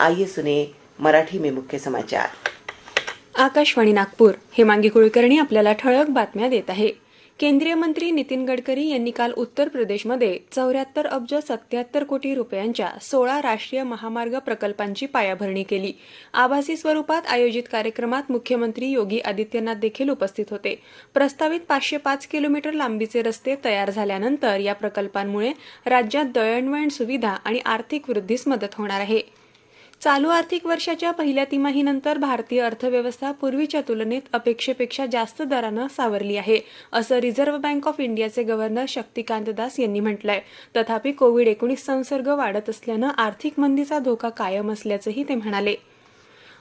आइए सुने मराठी में मुख्य समाचार। आकाशवाणी नागपूर हेमांगी कुलकर्णी आपल्याला ठळक बातम्या देत आहे. केंद्रीय मंत्री नितीन गडकरी यांनी काल उत्तर प्रदेशमध्ये चौऱ्याहत्तर अब्ज सत्याहत्तर कोटी रुपयांच्या सोळा राष्ट्रीय महामार्ग प्रकल्पांची पायाभरणी केली. आभासी स्वरूपात आयोजित कार्यक्रमात मुख्यमंत्री योगी आदित्यनाथ देखील उपस्थित होते. प्रस्तावित पाचशे पाच किलोमीटर लांबीचे रस्ते तयार झाल्यानंतर या प्रकल्पांमुळे राज्यात दळणवळण सुविधा आणि आर्थिक वृद्धीस मदत होणार आहे. चालू आर्थिक वर्षाच्या पहिल्या तिमाहीनंतर भारतीय अर्थव्यवस्था पूर्वीच्या तुलनेत अपेक्षेपेक्षा जास्त दरानं सावरली आहे असं रिझर्व्ह बँक ऑफ इंडियाचे गव्हर्नर शक्तिकांत दास यांनी म्हटलंय. तथापि कोविड एकोणीस संसर्ग वाढत असल्यानं आर्थिक मंदीचा धोका कायम असल्याचंही ते म्हणाले.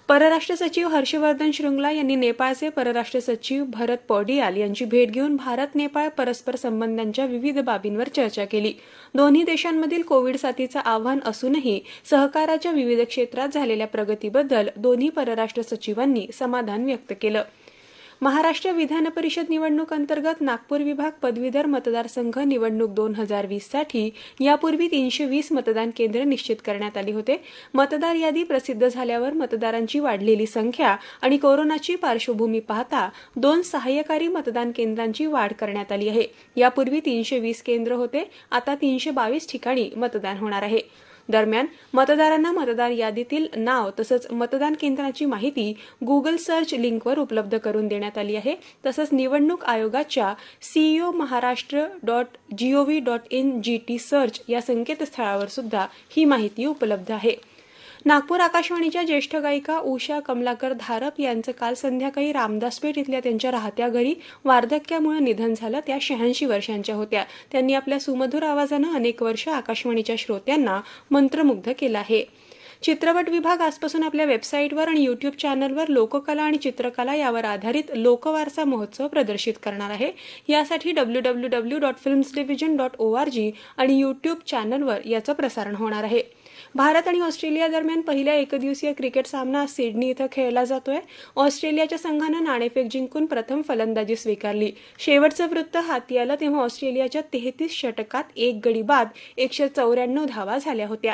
परराष्ट्र सचिव हर्षवर्धन श्रृंगला यांनी नेपाळचे परराष्ट्र सचिव भरत पौडियाल यांची भेट घेऊन भारत नेपाळ परस्पर संबंधांच्या विविध बाबींवर चर्चा केली. दोन्ही देशांमधील कोविड साथीचं आव्हान असूनही सहकाराच्या विविध क्षेत्रात झालेल्या प्रगतीबद्दल दोन्ही परराष्ट्र सचिवांनी समाधान व्यक्त केलं. महाराष्ट्र विधान परिषद निवडणूक अंतर्गत नागपूर विभाग पदवीधर मतदारसंघ निवडणूक दोन हजार वीससाठी यापूर्वी तीनशे वीस मतदान केंद्र निश्चित करण्यात आली होते. मतदार यादी प्रसिद्ध झाल्यावर मतदारांची वाढलेली संख्या आणि कोरोनाची पार्श्वभूमी पाहता दोन सहाय्यकारी मतदान केंद्रांची वाढ करण्यात आली आहे. यापूर्वी तीनशे वीस केंद्र होते. आता तीनशे बावीस ठिकाणी मतदान होणार आहे. दरम्यान मतदारांना मतदार यादीतील नाव तसंच मतदान केंद्राची माहिती गुगल सर्च लिंकवर उपलब्ध करून देण्यात आली आहे. तसंच निवडणूक आयोगाच्या CEO Maharashtra dot gov dot in G T search या संकेतस्थळावर सुद्धा ही माहिती उपलब्ध आहे. नागपूर आकाशवाणीच्या ज्येष्ठ गायिका उषा कमलाकर धारप यांचं काल संध्याकाळी रामदासपेठ इथल्या त्यांच्या राहत्या घरी वार्धक्यामुळे निधन झालं. त्या शहाऐंशी वर्षांच्या होत्या. त्यांनी आपल्या सुमधुर आवाजानं अनेक वर्ष आकाशवाणीच्या श्रोत्यांना मंत्रमुग्ध केलं आहे. चित्रपट विभाग आजपासून आपल्या वेबसाईटवर आणि युट्यूब चॅनलवर लोककला आणि चित्रकला यावर आधारित लोकवारसा महोत्सव प्रदर्शित करणार आहे. यासाठी W W W dot films division dot O R G आणि युट्यूब चॅनलवर याचं प्रसारण होणार आहे. भारत आणि ऑस्ट्रेलिया दरम्यान पहिल्या एकदिवसीय क्रिकेट सामना सिडनी इथं खेळला जातोय. ऑस्ट्रेलियाच्या संघानं नाणेफेक जिंकून प्रथम फलंदाजी स्वीकारली. शेवटचं वृत्त हाती आलं तेव्हा ऑस्ट्रेलियाच्या तेहतीस षटकात एक गडी बाद एकशे चौऱ्याण्णव धावा झाल्या होत्या.